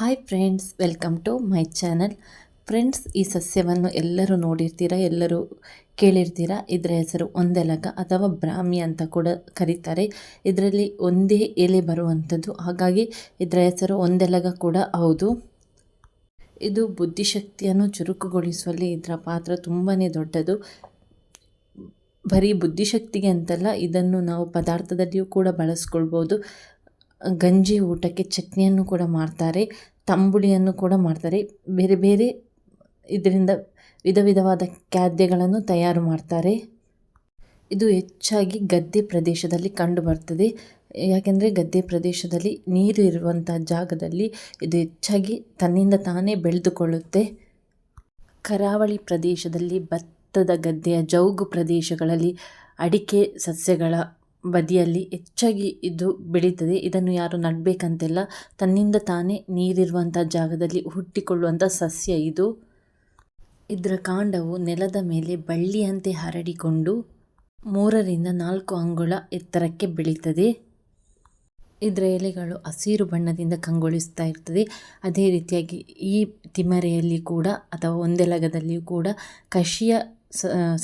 Hi friends welcome to my channel friends ಈ ಸಸ್ಯವನ್ನು ಎಲ್ಲರೂ ನೋಡಿರ್ತೀರ, ಎಲ್ಲರೂ ಕೇಳಿರ್ತೀರ? ಇದರ ಹೆಸರು ಒಂದೆಲಗ ಅಥವಾ ಬ್ರಾಹ್ಮಿ ಅಂತ ಕೂಡ ಕರೀತಾರೆ. ಇದರಲ್ಲಿ ಒಂದೇ ಎಲೆ ಬರುವಂಥದ್ದು. ಹಾಗಾಗಿ ಇದರ ಹೆಸರು ಒಂದೆಲಗ ಕೂಡ ಹೌದು. ಇದು ಬುದ್ಧಿಶಕ್ತಿಯನ್ನು ಚುರುಕುಗೊಳಿಸುವಲ್ಲಿ ಇದರ ಪಾತ್ರ ತುಂಬಾ ದೊಡ್ಡದು. ಬರೀ ಬುದ್ಧಿಶಕ್ತಿಗೆ ಅಂತಲ್ಲ, ಇದನ್ನು ನಾವು ಪದಾರ್ಥದಲ್ಲಿಯೂ ಕೂಡ ಬಳಸ್ಕೊಳ್ಬೋದು. ಗಂಜಿ ಊಟಕ್ಕೆ ಚಟ್ನಿಯನ್ನು ಕೂಡ ಮಾಡ್ತಾರೆ, ತಂಬುಳಿಯನ್ನು ಕೂಡ ಮಾಡ್ತಾರೆ. ಬೇರೆ ಬೇರೆ ಇದರಿಂದ ವಿಧ ವಿಧವಾದ ಖಾದ್ಯಗಳನ್ನು ತಯಾರು ಮಾಡ್ತಾರೆ. ಇದು ಹೆಚ್ಚಾಗಿ ಗದ್ದೆ ಪ್ರದೇಶದಲ್ಲಿ ಕಂಡುಬರ್ತದೆ ಯಾಕೆಂದರೆ ಗದ್ದೆ ಪ್ರದೇಶದಲ್ಲಿ ನೀರು ಇರುವಂಥ ಜಾಗದಲ್ಲಿ ಇದು ಹೆಚ್ಚಾಗಿ ತನ್ನಿಂದ ತಾನೇ ಬೆಳೆದುಕೊಳ್ಳುತ್ತೆ. ಕರಾವಳಿ ಪ್ರದೇಶದಲ್ಲಿ ಭತ್ತದ ಗದ್ದೆಯ ಜೌಗು ಪ್ರದೇಶಗಳಲ್ಲಿ ಅಡಿಕೆ ಸಸ್ಯಗಳ ಬದಿಯಲ್ಲಿ ಹೆಚ್ಚಾಗಿ ಇದು ಬೆಳೀತದೆ. ಇದನ್ನು ಯಾರು ನೆಡಬೇಕಂತೆಲ್ಲ ತನ್ನಿಂದ ತಾನೇ ನೀರಿರುವಂಥ ಜಾಗದಲ್ಲಿ ಹುಟ್ಟಿಕೊಳ್ಳುವಂಥ ಸಸ್ಯ ಇದು. ಇದರ ಕಾಂಡವು ನೆಲದ ಮೇಲೆ ಬಳ್ಳಿಯಂತೆ ಹರಡಿಕೊಂಡು ಮೂರರಿಂದ ನಾಲ್ಕು ಅಂಗುಳ ಎತ್ತರಕ್ಕೆ ಬೆಳೀತದೆ. ಇದರ ಎಲೆಗಳು ಹಸಿರು ಬಣ್ಣದಿಂದ ಕಂಗೊಳಿಸ್ತಾ ಇರ್ತದೆ. ಅದೇ ರೀತಿಯಾಗಿ ಈ ತಿಮರೆಯಲ್ಲಿ ಕೂಡ ಅಥವಾ ಒಂದೆಲಗದಲ್ಲಿಯೂ ಕೂಡ ಕಷಿಯ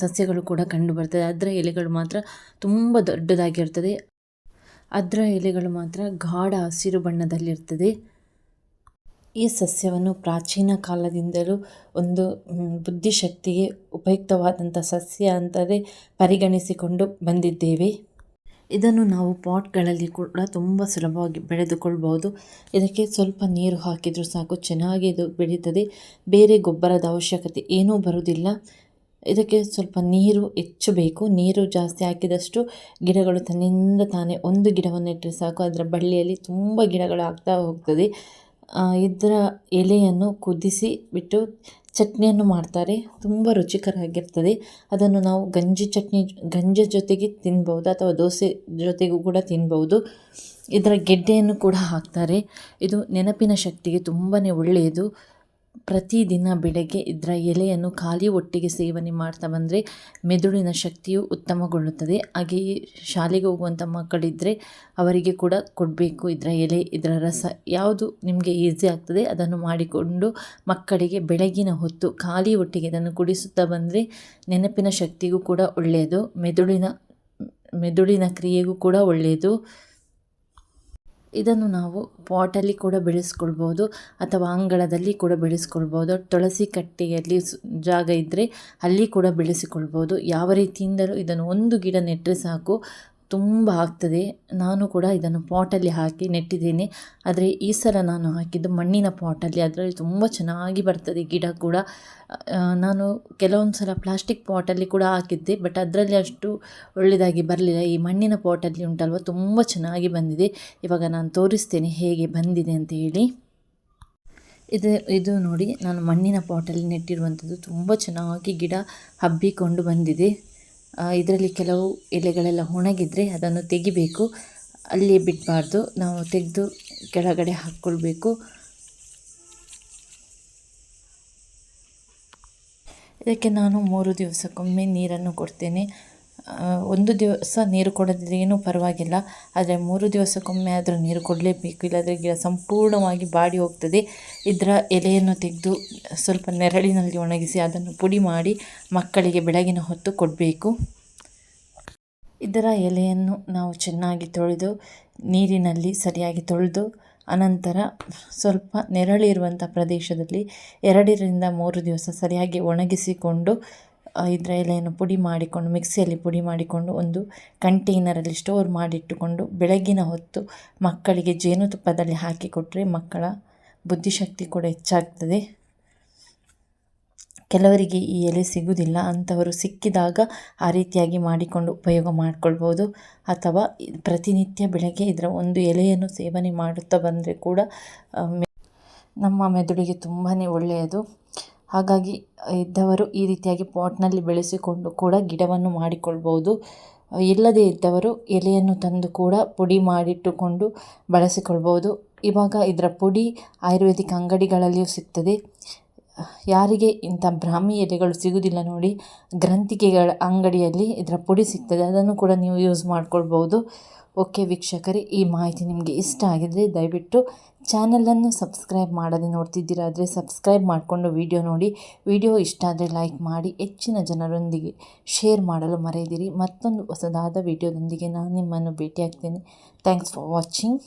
ಸಸ್ಯಗಳು ಕೂಡ ಕಂಡು ಬರ್ತದೆ. ಅದರ ಎಲೆಗಳು ಮಾತ್ರ ತುಂಬ ದೊಡ್ಡದಾಗಿರ್ತದೆ. ಅದರ ಎಲೆಗಳು ಮಾತ್ರ ಗಾಢ ಹಸಿರು ಬಣ್ಣದಲ್ಲಿರ್ತದೆ. ಈ ಸಸ್ಯವನ್ನು ಪ್ರಾಚೀನ ಕಾಲದಿಂದಲೂ ಒಂದು ಬುದ್ಧಿಶಕ್ತಿಗೆ ಉಪಯುಕ್ತವಾದಂಥ ಸಸ್ಯ ಅಂತಲೇ ಪರಿಗಣಿಸಿಕೊಂಡು ಬಂದಿದ್ದೇವೆ. ಇದನ್ನು ನಾವು ಪಾಟ್ಗಳಲ್ಲಿ ಕೂಡ ತುಂಬ ಸುಲಭವಾಗಿ ಬೆಳೆದುಕೊಳ್ಬೋದು ಇದಕ್ಕೆ ಸ್ವಲ್ಪ ನೀರು ಹಾಕಿದರೂ ಸಾಕು, ಚೆನ್ನಾಗಿ ಇದು ಬೆಳೀತದೆ. ಬೇರೆ ಗೊಬ್ಬರದ ಅವಶ್ಯಕತೆ ಏನೂ ಬರುವುದಿಲ್ಲ. ಇದಕ್ಕೆ ಸ್ವಲ್ಪ ನೀರು ಹೆಚ್ಚು ಬೇಕು ನೀರು ಜಾಸ್ತಿ ಹಾಕಿದಷ್ಟು ಗಿಡಗಳು ತನ್ನಿಂದ ತಾನೇ ಒಂದು ಗಿಡವನ್ನು ಇಟ್ಟರೆ ಸಾಕು. ಅದರ ಬಳ್ಳಿಯಲ್ಲಿ ತುಂಬ ಗಿಡಗಳು ಆಗ್ತಾ ಹೋಗ್ತದೆ. ಇದರ ಎಲೆಯನ್ನು ಕುದಿಸಿ ಬಿಟ್ಟು ಚಟ್ನಿಯನ್ನು ಮಾಡ್ತಾರೆ. ತುಂಬ ರುಚಿಕರಾಗಿರ್ತದೆ ಅದನ್ನು ನಾವು ಗಂಜಿ ಚಟ್ನಿ, ಗಂಜಿ ಜೊತೆಗೆ ತಿನ್ಬೋದು ಅಥವಾ ದೋಸೆ ಜೊತೆಗೂ ಕೂಡ ತಿನ್ಬೋದು ಇದರ ಗೆಡ್ಡೆಯನ್ನು ಕೂಡ ಹಾಕ್ತಾರೆ. ಇದು ನೆನಪಿನ ಶಕ್ತಿಗೆ ತುಂಬಾ ಒಳ್ಳೆಯದು. ಪ್ರತಿದಿನ ಬೆಳಗ್ಗೆ ಇದರ ಎಲೆಯನ್ನು ಖಾಲಿ ಒಟ್ಟಿಗೆ ಸೇವನೆ ಮಾಡ್ತಾ ಬಂದರೆ ಮೆದುಳಿನ ಶಕ್ತಿಯು ಉತ್ತಮಗೊಳ್ಳುತ್ತದೆ. ಹಾಗೆಯೇ ಶಾಲೆಗೆ ಹೋಗುವಂಥ ಮಕ್ಕಳಿದ್ದರೆ ಅವರಿಗೆ ಕೂಡ ಕೊಡಬೇಕು ಇದರ ಎಲೆ, ಇದರ ರಸ. ಯಾವುದು ನಿಮಗೆ ಈಸಿ ಆಗ್ತದೆ ಅದನ್ನು ಮಾಡಿಕೊಂಡು ಮಕ್ಕಳಿಗೆ ಬೆಳಗಿನ ಹೊತ್ತು ಖಾಲಿ ಒಟ್ಟಿಗೆ ಇದನ್ನು ಕುಡಿಸುತ್ತಾ ಬಂದರೆ ನೆನಪಿನ ಶಕ್ತಿಗೂ ಕೂಡ ಒಳ್ಳೆಯದು, ಮೆದುಳಿನ ಮೆದುಳಿನ ಕ್ರಿಯೆಗೂ ಕೂಡ ಒಳ್ಳೆಯದು. ಇದನ್ನು ನಾವು ಪಾಟಲ್ಲಿ ಕೂಡ ಬೆಳೆಸ್ಕೊಳ್ಬೋದು ಅಥವಾ ಅಂಗಳದಲ್ಲಿ ಕೂಡ ಬೆಳೆಸ್ಕೊಳ್ಬೋದು. ತುಳಸಿ ಕಟ್ಟೆಯಲ್ಲಿ ಜಾಗ ಇದ್ದರೆ ಅಲ್ಲಿ ಕೂಡ ಬೆಳೆಸಿಕೊಳ್ಬೋದು. ಯಾವ ರೀತಿಯಿಂದಲೂ ಇದನ್ನು ಒಂದು ಗಿಡ ನೆಟ್ಟರೆ ಸಾಕು. ತುಂಬ ಆಗ್ತದೆ. ನಾನು ಕೂಡ ಇದನ್ನು ಪಾಟಲ್ಲಿ ಹಾಕಿ ನೆಟ್ಟಿದ್ದೇನೆ. ಆದರೆ ಈ ಸಲ ನಾನು ಹಾಕಿದ್ದು ಮಣ್ಣಿನ ಪಾಟಲ್ಲಿ. ಅದರಲ್ಲಿ ತುಂಬ ಚೆನ್ನಾಗಿ ಬರ್ತದೆ ಗಿಡ ಕೂಡ. ನಾನು ಕೆಲವೊಂದು ಸಲ ಪ್ಲಾಸ್ಟಿಕ್ ಪಾಟಲ್ಲಿ ಕೂಡ ಹಾಕಿದ್ದೆ. ಬಟ್ ಅದರಲ್ಲಿ ಅಷ್ಟು ಒಳ್ಳೆಯದಾಗಿ ಬರಲಿಲ್ಲ. ಈ ಮಣ್ಣಿನ ಪಾಟಲ್ಲಿ ಉಂಟಲ್ವ? ತುಂಬ ಚೆನ್ನಾಗಿ ಬಂದಿದೆ. ಇವಾಗ ನಾನು ತೋರಿಸ್ತೇನೆ ಹೇಗೆ ಬಂದಿದೆ ಅಂತ ಹೇಳಿ. ಇದು ಇದು ನೋಡಿ. ನಾನು ಮಣ್ಣಿನ ಪಾಟಲ್ಲಿ ನೆಟ್ಟಿರುವಂಥದ್ದು. ತುಂಬ ಚೆನ್ನಾಗಿ ಗಿಡ ಹಬ್ಬಿಕೊಂಡು ಬಂದಿದೆ. ಇದರಲ್ಲಿ ಕೆಲವು ಎಲೆಗಳೆಲ್ಲ ಒಣಗಿದ್ರೆ ಅದನ್ನು ತೆಗಿಬೇಕು. ಅಲ್ಲಿಯೇ ಬಿಡಬಾರ್ದು. ನಾವು ತೆಗೆದು ಕೆಳಗಡೆ ಹಾಕ್ಕೊಳ್ಬೇಕು. ಇದಕ್ಕೆ ನಾನು ಮೂರು ದಿವಸಕ್ಕೊಮ್ಮೆ ನೀರನ್ನು ಕೊಡ್ತೇನೆ. ಒಂದು ದಿವಸ ನೀರು ಕೊಡದಿದ್ರೆ ಏನೂ ಪರವಾಗಿಲ್ಲ. ಆದರೆ ಮೂರು ದಿವಸಕ್ಕೊಮ್ಮೆ ಆದರೂ ನೀರು ಕೊಡಲೇಬೇಕು. ಇಲ್ಲಾದರೆ ಗಿಡ ಸಂಪೂರ್ಣವಾಗಿ ಬಾಡಿ ಹೋಗ್ತದೆ. ಇದರ ಎಲೆಯನ್ನು ತೆಗೆದು ಸ್ವಲ್ಪ ನೆರಳಿನಲ್ಲಿ ಒಣಗಿಸಿ ಅದನ್ನು ಪುಡಿ ಮಾಡಿ ಮಕ್ಕಳಿಗೆ ಬೆಳಗಿನ ಹೊತ್ತು ಕೊಡಬೇಕು. ಇದರ ಎಲೆಯನ್ನು ನಾವು ಚೆನ್ನಾಗಿ ತೊಳೆದು ನೀರಿನಲ್ಲಿ ಸರಿಯಾಗಿ ತೊಳೆದು ಅನಂತರ ಸ್ವಲ್ಪ ನೆರಳಿರುವಂಥ ಪ್ರದೇಶದಲ್ಲಿ ಎರಡರಿಂದ ಮೂರು ದಿವಸ ಸರಿಯಾಗಿ ಒಣಗಿಸಿಕೊಂಡು ಇದರ ಎಲೆಯನ್ನು ಪುಡಿ ಮಾಡಿಕೊಂಡು, ಮಿಕ್ಸಿಯಲ್ಲಿ ಪುಡಿ ಮಾಡಿಕೊಂಡು ಒಂದು ಕಂಟೈನರಲ್ಲಿ ಸ್ಟೋರ್ ಮಾಡಿಟ್ಟುಕೊಂಡು ಬೆಳಗಿನ ಹೊತ್ತು ಮಕ್ಕಳಿಗೆ ಜೇನುತುಪ್ಪದಲ್ಲಿ ಹಾಕಿ ಕೊಟ್ಟರೆ ಮಕ್ಕಳ ಬುದ್ಧಿಶಕ್ತಿ ಕೂಡ ಹೆಚ್ಚಾಗ್ತದೆ. ಕೆಲವರಿಗೆ ಈ ಎಲೆ ಸಿಗುವುದಿಲ್ಲ ಅಂಥವರು ಸಿಕ್ಕಿದಾಗ ಆ ರೀತಿಯಾಗಿ ಮಾಡಿಕೊಂಡು ಉಪಯೋಗ ಮಾಡಿಕೊಳ್ಬೋದು. ಅಥವಾ ಪ್ರತಿನಿತ್ಯ ಬೆಳಗ್ಗೆ ಇದರ ಒಂದು ಎಲೆಯನ್ನು ಸೇವನೆ ಮಾಡುತ್ತಾ ಬಂದರೆ ಕೂಡ ನಮ್ಮ ಮೆದುಳಿಗೆ ತುಂಬಾ ಒಳ್ಳೆಯದು. ಹಾಗಾಗಿ, ಇದ್ದವರು ಈ ರೀತಿಯಾಗಿ ಪಾಟ್ನಲ್ಲಿ ಬೆಳೆಸಿಕೊಂಡು ಕೂಡ ಗಿಡವನ್ನು ಮಾಡಿಕೊಳ್ಬೋದು ಇಲ್ಲದೇ ಇದ್ದವರು ಎಲೆಯನ್ನು ತಂದು ಕೂಡ ಪುಡಿ ಮಾಡಿಟ್ಟುಕೊಂಡು ಬಳಸಿಕೊಳ್ಬೋದು ಇವಾಗ ಇದರ ಪುಡಿ ಆಯುರ್ವೇದಿಕ್ ಅಂಗಡಿಗಳಲ್ಲಿಯೂ ಸಿಗ್ತದೆ. ಯಾರಿಗೆ ಇಂಥ ಬ್ರಾಹ್ಮಿ ಎಲೆಗಳು ಸಿಗುವುದಿಲ್ಲ ನೋಡಿ, ಗ್ರಂಥಿಕೆಗಳ ಅಂಗಡಿಯಲ್ಲಿ ಇದರ ಪುಡಿ ಸಿಗ್ತದೆ. ಅದನ್ನು ಕೂಡ ನೀವು ಯೂಸ್ ಮಾಡ್ಕೊಳ್ಬೋದು ಓಕೆ ವೀಕ್ಷಕರೇ, ಈ ಮಾಹಿತಿ ನಿಮಗೆ ಇಷ್ಟ ಆಗಿದರೆ ದಯವಿಟ್ಟು ಚಾನಲನ್ನು ಸಬ್ಸ್ಕ್ರೈಬ್ ಮಾಡದೆ ನೋಡ್ತಿದ್ದೀರಾದರೆ ಸಬ್ಸ್ಕ್ರೈಬ್ ಮಾಡಿಕೊಂಡು ವಿಡಿಯೋ ನೋಡಿ. ವಿಡಿಯೋ ಇಷ್ಟ ಆದರೆ ಲೈಕ್ ಮಾಡಿ, ಹೆಚ್ಚಿನ ಜನರೊಂದಿಗೆ ಶೇರ್ ಮಾಡಲು ಮರೆಯದಿರಿ. ಮತ್ತೊಂದು ಹೊಸದಾದ ವಿಡಿಯೋದೊಂದಿಗೆ ನಾನು ನಿಮ್ಮನ್ನು ಭೇಟಿಯಾಗ್ತೇನೆ. Thanks for watching.